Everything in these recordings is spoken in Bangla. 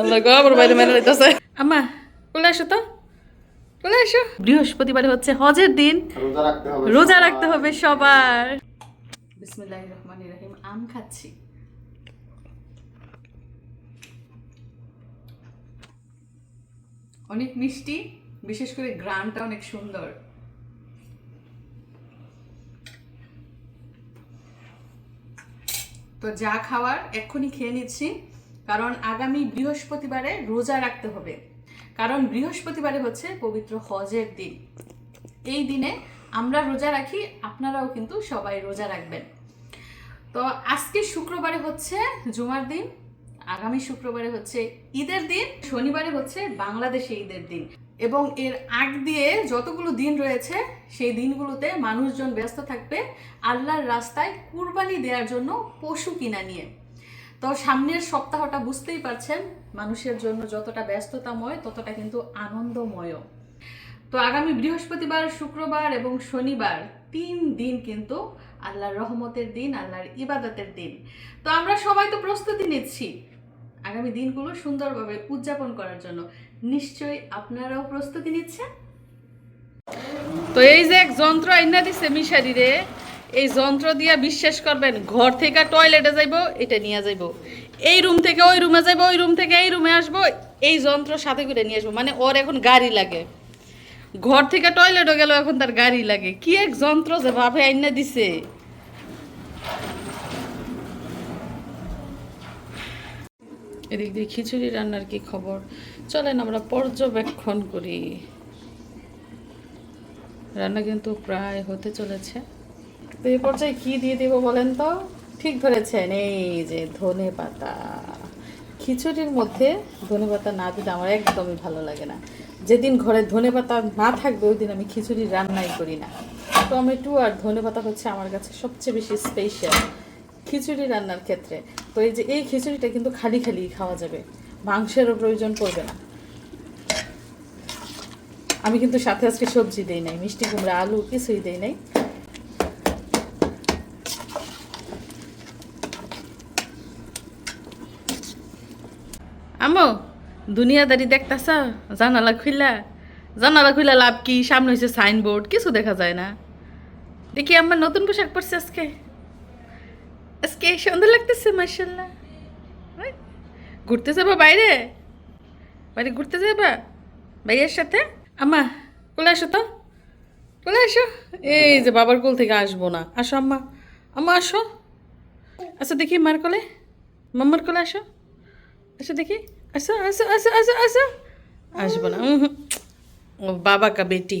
আল্লাহ গো আমার বাইরে মেরে দিতেছে আম্মা চলে আসো তো। চলে আসো। বৃহস্পতিবারে হচ্ছে হজের দিন। রোজা রাখতে হবে রোজা রাখতে হবে সবার। বিসমিল্লাহির রহমানির রহিম আম খাচ্ছি। অনেক মিষ্টি বিশেষ করে গ্রানটা অনেক সুন্দর। তো যা খাওয়ার এক্ষুনি খেয়ে নিচ্ছি। কারণ আগামী বৃহস্পতিবারে রোজা রাখতে হবে। কারণ বৃহস্পতিবারে হচ্ছে পবিত্র হজের দিন। এই দিনে আমরা রোজা রাখি, আপনারাও কিন্তু সবাই রোজা রাখবেন। তো আজকে শুক্রবারে হচ্ছে জুমার দিন, আগামী শুক্রবারে হচ্ছে ঈদের দিন, শনিবারে হচ্ছে বাংলাদেশে ঈদের দিন। এবং এর আগ দিয়ে যতগুলো দিন রয়েছে, সেই দিনগুলোতে মানুষজন ব্যস্ত থাকবে আল্লাহর রাস্তায় কুরবানি দেওয়ার জন্য পশু কিনা নিয়ে। তো সামনের সপ্তাহটা বুঝতেই পারছেন, মানুষের জন্য যতটা ব্যস্ততাময়, ততটা কিন্তু আনন্দময় তো আগামী বৃহস্পতিবার, শুক্রবার এবং শনিবার তিন দিন কিন্তু আল্লাহর রহমতের দিন, আল্লাহর ইবাদতের দিন। তো আমরা সবাই তো প্রস্তুতি নিচ্ছি। আগামী দিনগুলো সুন্দরভাবে উদযাপন করার জন্য। নিশ্চয়ই আপনারাও প্রস্তুতি নিচ্ছেন? তো এই যে এক যন্ত্র আইনা দিছে মিশারি রে, এই যন্ত্র দিয়া বিশ্বাস করবেন, ঘর থেকে টয়লেটে যাইব, এটা নিয়ে যাইব। এই রুম থেকে ওই রুমে যাইব, ওই রুম থেকে এই রুমে আসব, এই যন্ত্র সাথে করে নিয়ে আসব। মানে ওর এখন গাড়ি লাগে। ঘর থেকে টয়লেটও গেল এখন তার গাড়ি লাগে। কি এক যন্ত্র যে ভাবে আইনা দিছে। এদিক দিয়ে খিচুড়ি রান্নার কি খবর? চলেন আমরা পর্যবেক্ষণ করি। রান্না কিন্তু প্রায় হতে চলেছে। তো এই পর্যায়ে কি দিয়ে দিব বলেন তো? ঠিক ধরেছেন, এই যে ধনে পাতা। খিচুড়ির মধ্যে ধনে পাতা না দিলে আমার একদমই ভালো লাগে না। যেদিন ঘরে ধনে পাতা না থাকবে, ওই দিন আমি খিচুড়ি রান্নাই করি না। টমেটো আর ধনে পাতা হচ্ছে আমার কাছে সবচেয়ে বেশি স্পেশাল খিচুড়ি রান্নার ক্ষেত্রে, তো এই যে এই খিচুড়িটা কিন্তু খালি খালি খাওয়া যাবে, মাংসেরও প্রয়োজন পড়বে না। আমি কিন্তু সাথে আজকে সবজি দেই নাই, মিষ্টি কুমড়া, আলু কিছুই দেই নাই। আমো দুনিয়াদারি দেখতাছ? জানালা খুইলা জানালা খুইলা লাভ কি? সামনে হয়েছে সাইনবোর্ড কিছু দেখা যায় না। দেখি আমার নতুন পোশাক পরছে আজকে। আজকে সুন্দর লাগতেছে মার্শাল্লাহ ঘুরতে যাবা বাইরে? বাইরে ঘুরতে যাবা? ভাইয়ের সাথে? আম্মা কোলে আসো তো। কোলে আসো। এই যে বাবার কোল থেকে আসব না। আসো আম্মা। আম্মা আসো। আচ্ছা দেখি মার কোলে। মাম্মার কোলে আসো। আসো দেখি। আসো আসো আসো আসো আসো। আসব না। ও বাবা কা বেটি।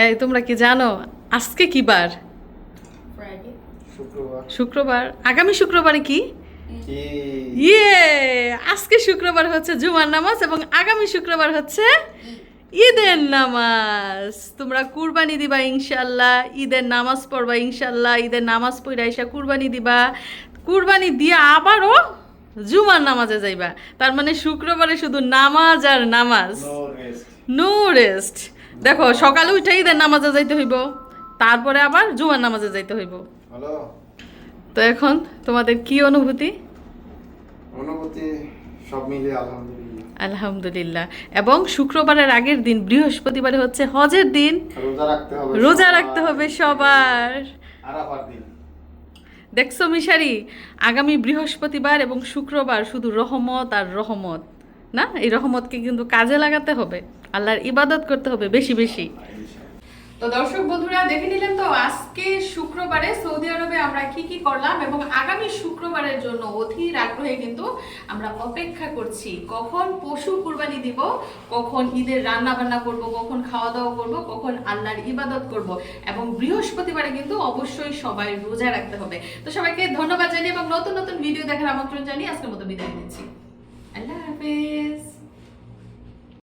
এই তোমরা কি জানো আজকে কি বার শুক্রবার শুক্রবার আগামী শুক্রবারে কি কি ইয়ে আজকে শুক্রবার হচ্ছে জুমার নামাজ এবং আগামী শুক্রবার হচ্ছে ঈদের নামাজ তোমরা কুরবানি দিবা ইনশাল্লাহ ঈদের নামাজ পড়বা ইনশাল্লাহ ঈদের নামাজ পড়া এসা কুরবানি দিবা কুরবানি দিয়ে আবারও জুমার নামাজে যাইবা। তার মানে শুক্রবারে শুধু নামাজ আর নামাজ। নো রেস্ট দেখো সকালে উঠে ঈদের নামাজে যাইতে হইব। তারপরে আবার জুমার নামাজে যাইতে হইব। তো এখন তোমাদের কি অনুভূতি? অনুভূতি সব মিলিয়ে আলহামদুলিল্লাহ। আলহামদুলিল্লাহ। এবং শুক্রবারের আগের দিন বৃহস্পতিবারে হচ্ছে হজের দিন। রোজা রাখতে হবে রোজা সবার। রাখতে হবে সবার। আরাফার দিন। দেখছ মিশারি? আগামী বৃহস্পতিবার এবং শুক্রবার শুধু রহমত আর রহমত, না? এই রহমতকে কিন্তু কাজে লাগাতে হবে, আল্লাহর ইবাদত করতে হবে বেশি বেশি। তো দর্শক বন্ধুরা, দেখে নিলেন তো আজকে শুক্রবারে সৌদি আরবে আমরা কি কি করলাম এবং আগামী শুক্রবারের জন্য অধীর আগ্রহে কিন্তু আমরা অপেক্ষা করছি। কখন পশু কুরবানি দিব, কখন ঈদের রান্না বান্না করব, কখন খাওয়া দাওয়া করব, কখন আল্লাহর ইবাদত করব এবং বৃহস্পতিবারে কিন্তু অবশ্যই সবাই রোজা রাখতে হবে। তো সবাইকে ধন্যবাদ জানিয়ে এবং নতুন নতুন ভিডিও দেখার আমন্ত্রণ জানিয়ে আজকের মতো বিদায় নিচ্ছি। আল্লাহ হাফেজ।